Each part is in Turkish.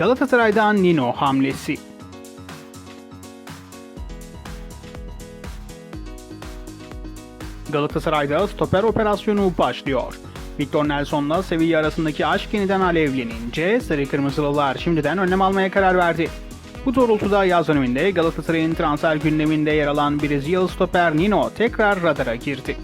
Galatasaray'dan Nino hamlesi. Galatasaray'da stoper operasyonu başlıyor. Victor Nelson'la Sevilla arasındaki aşk yeniden alevlenince Sarı Kırmızılılar şimdiden önlem almaya karar verdi. Bu doğrultuda yaz döneminde Galatasaray'ın transfer gündeminde yer alan Brezilyalı stoper Nino tekrar radara girdi.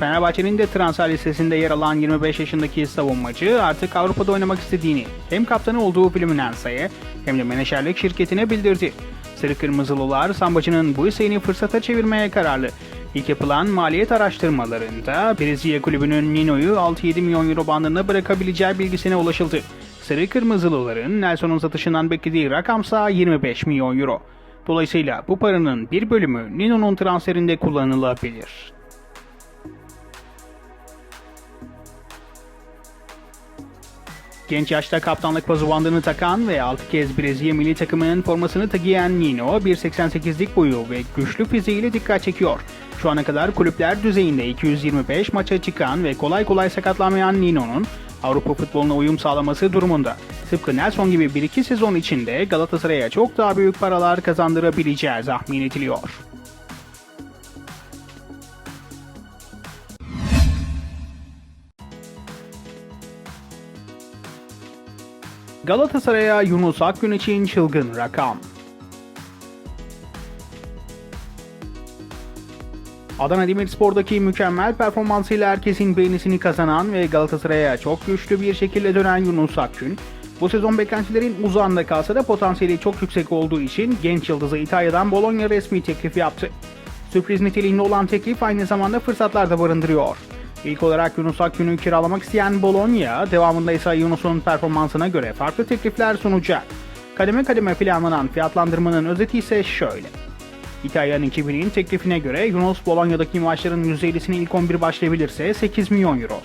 Fenerbahçe'nin de transfer listesinde yer alan 25 yaşındaki savunmacı artık Avrupa'da oynamak istediğini hem kaptanı olduğu Fluminense'ye hem de menajerlik şirketine bildirdi. Sarı Kırmızılılar Sambacı'nın bu isteğini fırsata çevirmeye kararlı. İlk yapılan maliyet araştırmalarında Brezilya kulübünün Nino'yu 6-7 milyon euro bandında bırakabileceği bilgisine ulaşıldı. Sarı Kırmızılıların Nelson'un satışından beklediği rakamsa 25 milyon euro. Dolayısıyla bu paranın bir bölümü Nino'nun transferinde kullanılabilir. Genç yaşta kaptanlık pazuvandını takan ve 6 kez Brezilya milli takımının formasını giyen Nino 1.88'lik boyu ve güçlü fiziğiyle dikkat çekiyor. Şu ana kadar kulüpler düzeyinde 225 maça çıkan ve kolay kolay sakatlanmayan Nino'nun Avrupa futboluna uyum sağlaması durumunda. Tıpkı Nelson gibi 1-2 sezon içinde Galatasaray'a çok daha büyük paralar kazandırabileceği tahmin ediliyor. Galatasaray'a Yunus Akgün için çılgın rakam. Adana Demirspor'daki mükemmel performansıyla herkesin beğenisini kazanan ve Galatasaray'a çok güçlü bir şekilde dönen Yunus Akgün, bu sezon beklentilerin uzağında kalsa da potansiyeli çok yüksek olduğu için genç yıldızı İtalya'dan Bologna resmi teklif yaptı. Sürpriz niteliğinde olan teklif aynı zamanda fırsatlar da barındırıyor. İlk olarak Yunus Akgün'ü kiralamak isteyen Bologna, devamında ise Yunus'un performansına göre farklı teklifler sunacak. Kademe kademe planlanan fiyatlandırmanın özeti ise şöyle. İtalyan ekibinin teklifine göre Yunus Bologna'daki maçların %50'sine ilk 11 başlayabilirse 8 milyon euro.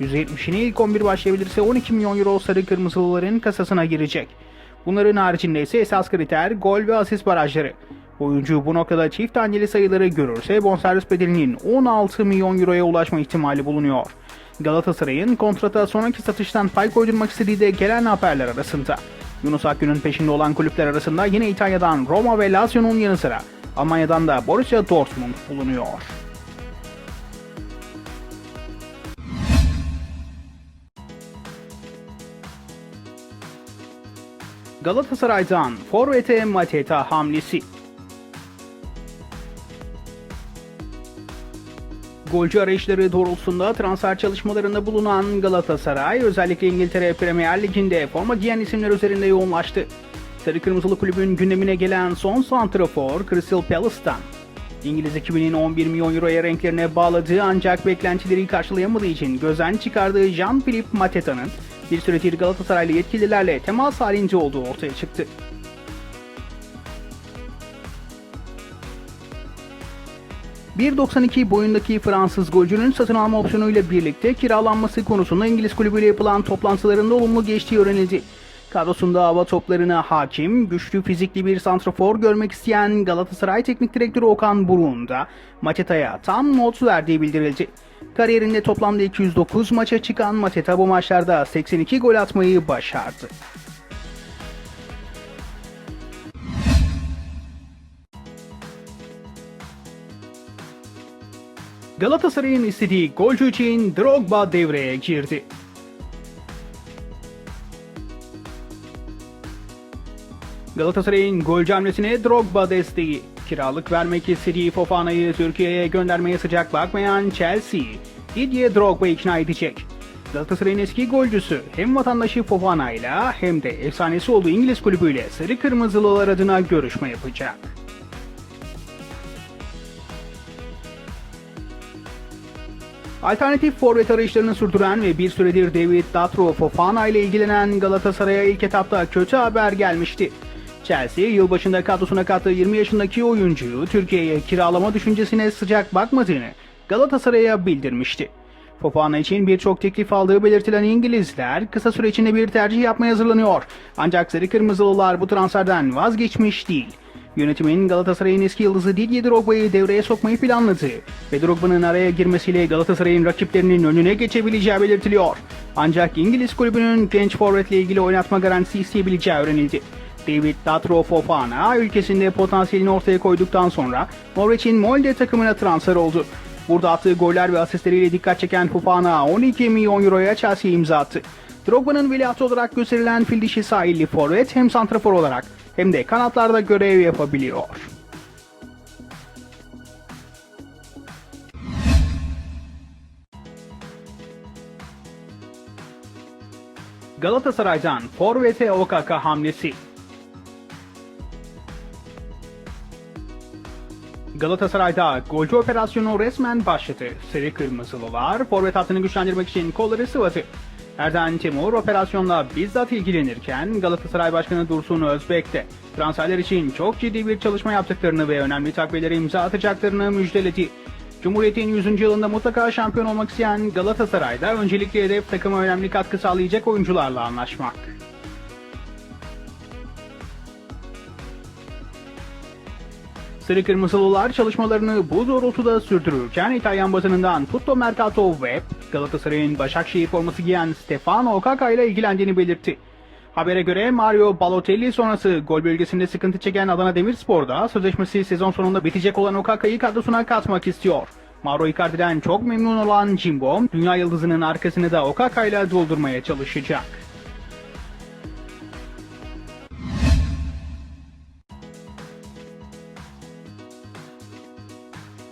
%70'ine ilk 11 başlayabilirse 12 milyon euro sarı kırmızılıların kasasına girecek. Bunların haricinde ise esas kriter gol ve asist barajları. Oyuncu bu noktada çift taneli sayıları görürse bonservis bedelinin 16 milyon euroya ulaşma ihtimali bulunuyor. Galatasaray'ın kontrata sonraki satıştan pay koydurmak istediği de gelen haberler arasında. Yunus Akgün'ün peşinde olan kulüpler arasında yine İtalya'dan Roma ve Lazio'nun yanı sıra Almanya'dan da Borussia Dortmund bulunuyor. Galatasaray'dan Forvet'e Mateta hamlesi. Golcü arayışları doğrultusunda transfer çalışmalarında bulunan Galatasaray özellikle İngiltere Premier Ligi'nde forma giyen isimler üzerinde yoğunlaştı. Sarı Kırmızılı Kulübün gündemine gelen son santrafor Crystal Palace'tan. İngiliz ekibinin 11 milyon euroya renklerine bağladığı ancak beklentileri karşılayamadığı için gözden çıkardığı Jean-Philippe Mateta'nın bir süredir Galatasaraylı yetkililerle temas halinde olduğu ortaya çıktı. ...1.92 boyundaki Fransız golcünün satın alma opsiyonuyla birlikte kiralanması konusunda İngiliz kulübüyle yapılan toplantılarında olumlu geçtiği öğrenildi. Kadrosunda hava toplarına hakim, güçlü fizikli bir santrafor görmek isteyen Galatasaray Teknik Direktörü Okan Buruk'un da Mateta'ya tam not verdiği bildirildi. Kariyerinde toplamda 209 maça çıkan Mateta bu maçlarda 82 gol atmayı başardı. Galatasaray'ın istediği golcü için Drogba devreye girdi. Galatasaray'ın golcü hamlesine Drogba desteği. Kiralık vermek istediği Fofana'yı Türkiye'ye göndermeye sıcak bakmayan Chelsea, Didier Drogba'yı ikna edecek. Galatasaray'ın eski golcüsü hem vatandaşı Fofana hem de efsanesi olduğu İngiliz kulübüyle Sarı Kırmızılılar adına görüşme yapacak. Alternatif forvet arayışlarını sürdüren ve bir süredir David Datro Fofana ile ilgilenen Galatasaray'a ilk etapta kötü haber gelmişti. Chelsea yılbaşında kadrosuna kattığı 20 yaşındaki oyuncuyu Türkiye'ye kiralama düşüncesine sıcak bakmadığını Galatasaray'a bildirmişti. Fofana için birçok teklif aldığı belirtilen İngilizler kısa süre içinde bir tercih yapmaya hazırlanıyor. Ancak Sarı Kırmızılılar bu transferden vazgeçmiş değil. Yönetimin Galatasaray'ın eski yıldızı Didier Drogba'yı devreye sokmayı planladı ve Drogba'nın araya girmesiyle Galatasaray'ın rakiplerinin önüne geçebileceği belirtiliyor. Ancak İngiliz kulübünün genç forvetle ilgili oynatma garantisi isteyebileceği öğrenildi. David Datro Fofana ülkesinde potansiyelini ortaya koyduktan sonra Norwich'in Molde takımına transfer oldu. Burada attığı goller ve asistleriyle dikkat çeken Fofana 12 milyon euroya Chelsea'ye imza attı. Drogba'nın veliahtı olarak gösterilen fil sahilli forvet hem santrafor olarak hem de kanatlarda görev yapabiliyor. Galatasaray'dan Forvet'e Okaka hamlesi. Galatasaray'da golcü operasyonu resmen başladı. Sarı Kırmızılılar forvet hattını güçlendirmek için kolları sıvadı. Erden Timur operasyonla bizzat ilgilenirken Galatasaray Başkanı Dursun Özbek de transferler için çok ciddi bir çalışma yaptıklarını ve önemli takviyelere imza atacaklarını müjdeledi. Cumhuriyet'in 100. yılında mutlaka şampiyon olmak isteyen Galatasaray'da öncelikli hedef takıma önemli katkı sağlayacak oyuncularla anlaşmak. Sarı Kırmızılılar çalışmalarını bu doğrultuda sürdürürken İtalyan basınından Tutto Mercato Web, Galatasaray'ın Başakşehir forması giyen Stefano Okaka ile ilgilendiğini belirtti. Habere göre Mario Balotelli sonrası gol bölgesinde sıkıntı çeken Adana Demirspor'da sözleşmesi sezon sonunda bitecek olan Okaka'yı kadrosuna katmak istiyor. Mauro Icardi'den çok memnun olan Jimbo, dünya yıldızının arkasını da Okaka ile doldurmaya çalışacak.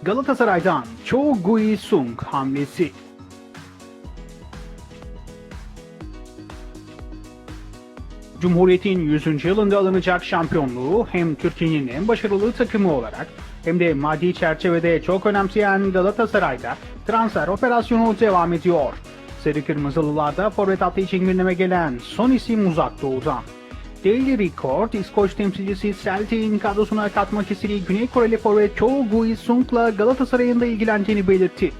Galatasaray'dan Cho Gui-sung hamlesi. Cumhuriyet'in 100. yılında alınacak şampiyonluğu hem Türkiye'nin en başarılı takımı olarak hem de maddi çerçevede çok önemseyen Galatasaray'da transfer operasyonu devam ediyor. Sarı Kırmızılılarda forvet hattı için gündeme gelen son isim uzak doğudan. Daily Record, İskoç temsilcisi Celtic'in kadrosuna katmak istediği Güney Koreli forvet Cho Gui-sung'la Galatasaray'ın da ilgilendiğini belirtti.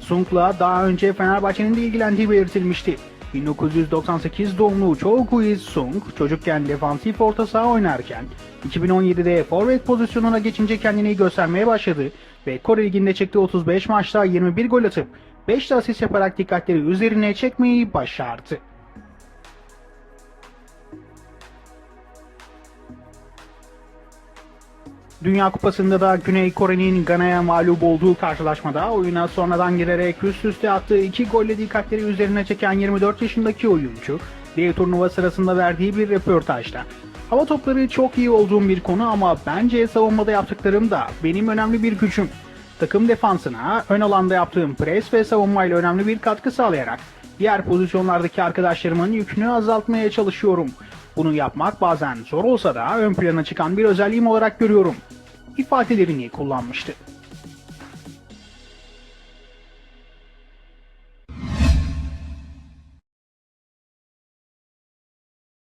Sung'la daha önce Fenerbahçe'nin de ilgilendiği belirtilmişti. 1998 doğumlu Cho Gui-sung çocukken defansif orta saha oynarken 2017'de forvet pozisyonuna geçince kendini göstermeye başladı ve Kore Ligi'nde çıktığı 35 maçta 21 gol atıp 5 de asist yaparak dikkatleri üzerine çekmeyi başardı. Dünya Kupası'nda da Güney Kore'nin Gana'ya mağlup olduğu karşılaşmada oyuna sonradan girerek üst üste attığı iki golle dikkatleri üzerine çeken 24 yaşındaki oyuncu, dev turnuva sırasında verdiği bir röportajda Hava topları çok iyi olduğum bir konu ama bence savunmada yaptıklarım da benim önemli bir gücüm. Takım defansına ön alanda yaptığım pres ve savunmayla önemli bir katkı sağlayarak diğer pozisyonlardaki arkadaşlarımın yükünü azaltmaya çalışıyorum. Bunu yapmak bazen zor olsa da ön plana çıkan bir özelliğim olarak görüyorum ifadelerini kullanmıştı.